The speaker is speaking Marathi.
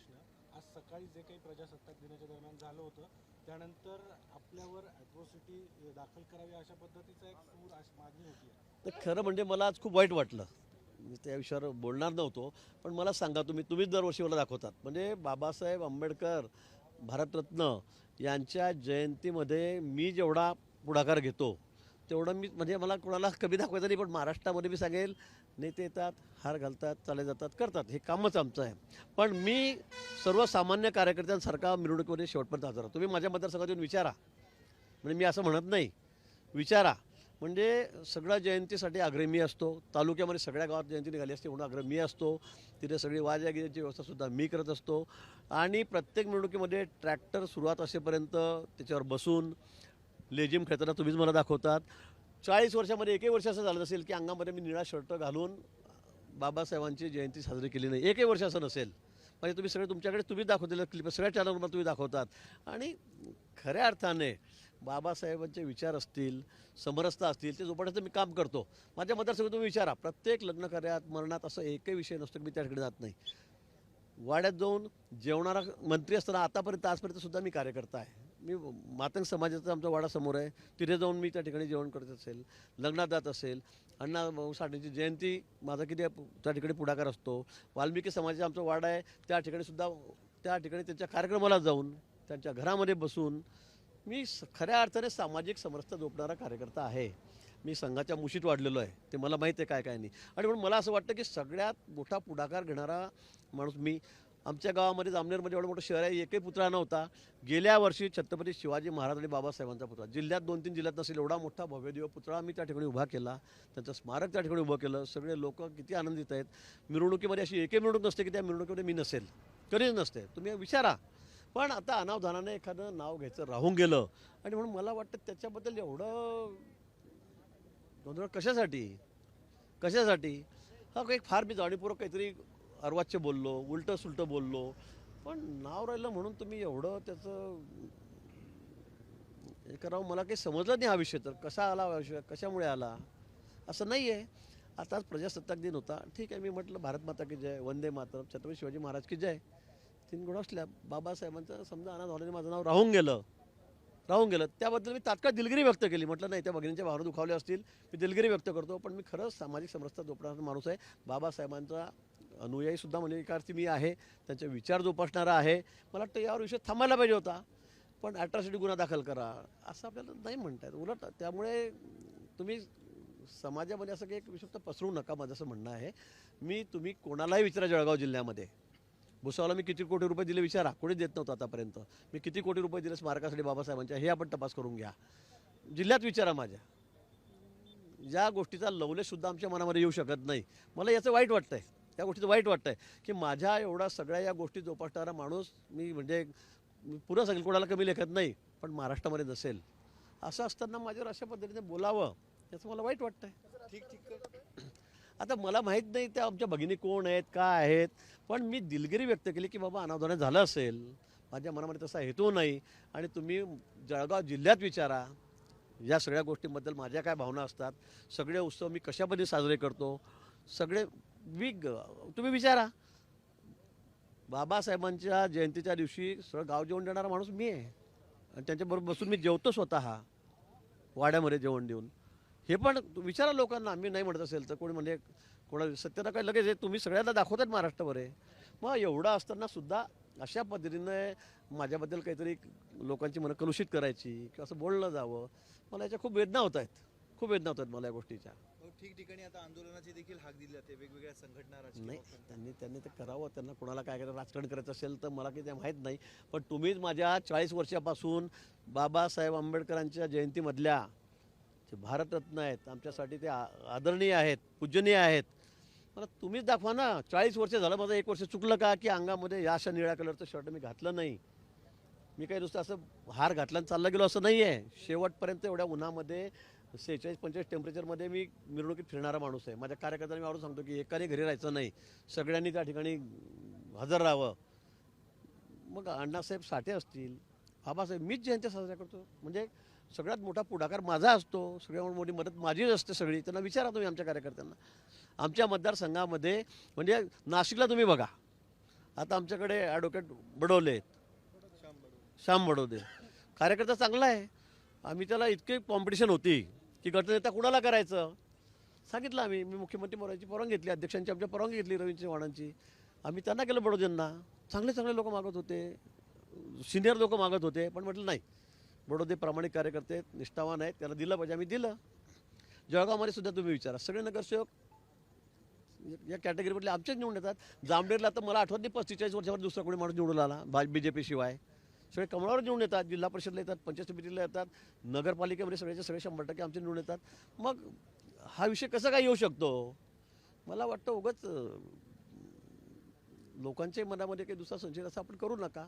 प्रश्न. आज सकाळी जे काही प्रजासत्ताक दिनाच्या दरम्यान झालं होतं त्यानंतर आपल्यावर ॲट्रॉसिटी दाखल करावी अशा पद्धतीचा एक सूर अशी मागणी होती. तर खरं म्हणजे मला आज खूप वाईट वाटलं. मी त्या विषयावर बोलणार नव्हतो पण मला सांगा तुम्ही तुम्हीच दरवर्षी मला दाखवतात. म्हणजे बाबासाहेब आंबेडकर भारतरत्न यांच्या जयंतीमध्ये मी जेवढा पुढाकार घेतो तेवढं मी म्हणजे मला कोणाला कमी दाखवायचं नाही पण महाराष्ट्रामध्ये मी सांगेल नेते येतात हार घालतात चाले जातात करतात. हे कामच आमचं आहे. पण मी सर्वसामान्य कार्यकर्त्यांसारखा मिरवणुकीमध्ये शेवटपर्यंत हजर राहतो. तुम्ही माझ्या मतदारसंघात येऊन विचारा. म्हणजे मी असं म्हणत नाही. विचारा. म्हणजे सगळ्या जयंतीसाठी आग्रह मी असतो. तालुक्यामध्ये सगळ्या गावात जयंती निघाली असते म्हणून आग्रह मी असतो. तिथे सगळी वाजागिरीची व्यवस्थासुद्धा मी करत असतो. आणि प्रत्येक मिरवणुकीमध्ये ट्रॅक्टर सुरुवात असेपर्यंत त्याच्यावर बसून लेजिम खेळताना तुम्हीच मला दाखवतात. चाळीस वर्षामध्ये एकही वर्ष असं झालं असेल की अंगामध्ये मी निळा शर्ट घालून बाबासाहेबांची जयंती साजरी केली नाही. एकही वर्ष असं नसेल. म्हणजे तुम्ही सगळे तुमच्याकडे तुम्हीच दाखवलेलं क्लिप सगळ्या चॅनलवर तुम्ही दाखवतात. आणि खऱ्या अर्थाने बाबासाहेबांचे विचार असतील समरसता असतील ते जोपासण्याचं मी काम करतो. माझ्या मतदारसंघात तुम्ही विचारा. प्रत्येक लग्न कार्यात मरणात असं एकही विषय नसतो की मी त्याकडे जात नाही. वाड्यात जाऊन जेवणारा मंत्री असताना आतापर्यंत आजपर्यंत सुद्धा मी कार्यकर्ता आहे. मी मातंग समाजाचा आमचा वाडा समोर आहे. तिथे जाऊन मी त्या ठिकाणी जेवण करत असेल लग्नात जात असेल अण्णा भाऊ साठेंची जयंती माझा किती त्या ठिकाणी पुढाकार असतो. वाल्मिकी समाजाचा आमचा वाडा आहे. त्या ठिकाणी सुद्धा त्या ठिकाणी त्यांच्या कार्यक्रमाला जाऊन त्यांच्या घरामध्ये बसून मी स- खऱ्या अर्थाने सामाजिक समरसता जोपणारा कार्यकर्ता आहे. मी संघाच्या मुशीत वाढलेलो आहे. ते मला माहीत आहे काय काय नाही. आणि म्हणून मला असं वाटतं की सगळ्यात मोठा पुढाकार घेणारा माणूस मी आमच्या गावामध्ये जामनेरमध्ये म्हणजे एवढं मोठं शहर आहे. एकही पुतळा नव्हता. गेल्या वर्षी छत्रपती शिवाजी महाराज आणि बाबासाहेबांचा पुतळा. जिल्ह्यात दोन तीन जिल्ह्यात नसेल एवढा मोठा भव्यदेव पुतळा मी त्या ठिकाणी उभा केला. त्यांचं स्मारक त्या ठिकाणी उभं केलं. सगळे लोक किती आनंदित आहेत. मिरवणुकीमध्ये अशी एकही मिरवणूक नसते की त्या मिरवणुकीमध्ये मी नसेल. कधीच नसते. तुम्ही विचारा. पण आता अनावधानाने एखादं नाव घ्यायचं राहून गेलं. आणि म्हणून मला वाटतं त्याच्याबद्दल एवढं गोंधळ कशासाठी? कशासाठी? हा एक फार मी जाणीवपूर्वक काहीतरी अर्वाच्य बोललो उलटं सुलटं बोललो. पण नाव राहिलं म्हणून तुम्ही एवढं त्याचं हे करावं मला काही समजलं नाही हा विषय तर. कसा आला हा विषय? कशामुळे आला? असं नाही आहे आताच प्रजासत्ताक दिन होता. ठीक आहे मी म्हटलं भारत माता की जय वंदे मातरम छत्रपती शिवाजी महाराज की जय. तीन गुण असल्या बाबासाहेबांचं समजा अनाथ झाल्याने माझं नाव राहून गेलं. राहून गेलं. त्याबद्दल मी तात्काळ दिलगिरी व्यक्त केली. म्हटलं नाही त्या भगिनींच्या भावना दुखावल्या असतील. मी दिलगिरी व्यक्त करतो. पण मी खरंच सामाजिक समरसता जोपणारा माणूस आहे. बाबासाहेबांचा अनुयायीसुद्धा म्हणजे एका अर्थी मी आहे त्यांचा विचार जोपासणारा आहे. मला वाटतं यावर विषय थांबायला पाहिजे होता. पण ॲट्रॉसिटी गुन्हा दाखल करा असं आपल्याला नाही म्हणतात उलट त्यामुळे तुम्ही समाजामध्ये असं काही एक विषय पसरू नका माझं असं म्हणणं आहे. मी तुम्ही कोणालाही विचारा जळगाव जिल्ह्यामध्ये. भुसावला मी किती कोटी रुपये दिले विचारा कोणीच देत नव्हतं आतापर्यंत. मी किती कोटी रुपये दिले स्मारकासाठी बाबासाहेबांच्या हे आपण तपास करून घ्या. जिल्ह्यात विचारा माझ्या. या गोष्टीचा लवलेसुद्धा आमच्या मनामध्ये येऊ शकत नाही. मला याचं वाईट वाटतंय. या गोष्टीचं वाईट वाटतंय की माझ्या एवढा सगळ्या या गोष्टी जोपासणारा माणूस मी म्हणजे मी पुरं सांगेल कोणाला कमी लेखत नाही पण महाराष्ट्रामध्ये नसेल. असं असताना माझ्यावर अशा पद्धतीने बोलावं याचं मला वाईट वाटतंय. ठीक ठीक आता मला माहीत नाही त्या आमच्या भगिनी कोण आहेत काय आहेत पण मी दिलगिरी व्यक्त केली की बाबा अनावधाने झालं असेल. माझ्या मनामध्ये तसा हेतू नाही. आणि तुम्ही जळगाव जिल्ह्यात विचारा. या सगळ्या गोष्टींबद्दल माझ्या काय भावना असतात? सगळे उत्सव मी कशा पद्धतीने साजरे करतो? सगळे बिग तुम्ही विचारा. बाबासाहेबांच्या जयंतीच्या दिवशी सगळं गाव जेवण देणारा माणूस मी आहे. आणि त्यांच्याबरोबर बसून मी जेवतो स्वतः वाड्यामध्ये जेवण देऊन. हे पण विचारा लोकांना आम्ही नाही म्हणत असेल तर कोणी म्हणजे कोणा सत्यता काय लगेच तुम्ही सगळ्यांना दाखवतात महाराष्ट्रभर आहे मग एवढं असताना सुद्धा अशा पद्धतीने माझ्याबद्दल काहीतरी लोकांची मनं कलुषित करायची किंवा असं बोललं जावं मला याच्या खूप वेदना होत आहेत. खूप वेदना होत आहेत मला या गोष्टीच्या. ठिकठिकाणी आता आंदोलनाची देखील हाक दिली जाते वेगवेगळ्या संघटना नाही. त्यांनी त्यांनी ते करावं त्यांना कोणाला काय करायचं राजकारण करायचं असेल तर मला काही ते माहीत नाही. पण तुम्हीच माझ्या चाळीस वर्षापासून बाबासाहेब आंबेडकरांच्या जयंतीमधल्या जे भारतरत्न आहेत आमच्यासाठी ते आ- आदरणीय आहेत पूजनीय आहेत मला तुम्हीच दाखवा ना. चाळीस वर्ष झालं माझं एक वर्ष चुकलं का की अंगामध्ये या अशा निळ्या कलरचं शर्ट मी घातलं नाही? मी काही नुसतं असं हार घातला आणि चालला गेलो असं नाही आहे शेवटपर्यंत एवढ्या उन्हामध्ये सेहेचाळीस पंचेचाळीस टेम्परेचरमध्ये मी मिरवणुकीत फिरणारा माणूस आहे. माझ्या कार्यकर्त्यांनी मी आवडून सांगतो की एकाने घरी राहायचं नाही. सगळ्यांनी त्या ठिकाणी हजर राहावं. मग अण्णासाहेब साठे असतील बाबासाहेब मीच जयंती साजरा करतो. म्हणजे सगळ्यात मोठा पुढाकार माझा असतो. सगळ्यात मोठी मदत माझीच असते सगळी. त्यांना विचारा तुम्ही आमच्या कार्यकर्त्यांना. आमच्या मतदारसंघामध्ये म्हणजे नाशिकला तुम्ही बघा. आता आमच्याकडे ॲडव्होकेट बडवले आहेत. श्याम बडवले श्याम कार्यकर्ता चांगला आहे. आम्ही त्याला इतकी कॉम्पिटिशन होती. की गटनेता कुणाला करायचं? सांगितलं आम्ही. मी मुख्यमंत्री मोराची परवानगी घेतली अध्यक्षांची आमच्या परवानगी घेतली रवींद्र चव्हाणांची. आम्ही त्यांना केलं बडोदेंना. चांगले चांगले लोक मागत होते. सिनियर लोक मागत होते पण म्हटलं नाही. बडोदे प्रामाणिक कार्यकर्ते आहेत, निष्ठावान आहेत त्याला दिलं पाहिजे. आम्ही दिलं. जळगावमध्ये सुद्धा तुम्ही विचारा. सगळे नगरसेवक या कॅटेगरीमधले आमचेच निवडून येतात. जामडेरला तर मला आठवत नाही पस्तीचाळीस वर्षावर दुसरा कोणी माणूस निवडून आला भाज बी जे पी शिवाय. सगळे कमळावर निवडून येतात जिल्हा परिषदला येतात पंचायत समितीला येतात नगरपालिकेमध्ये म्हणजे सगळ्याचे सगळे शंभर टक्के आमचे निवडून येतात. मग हा विषय कसा काय येऊ शकतो? मला वाटतं उगाच लोकांच्या मनामध्ये काही दुसरा संशय असा आपण करू नका.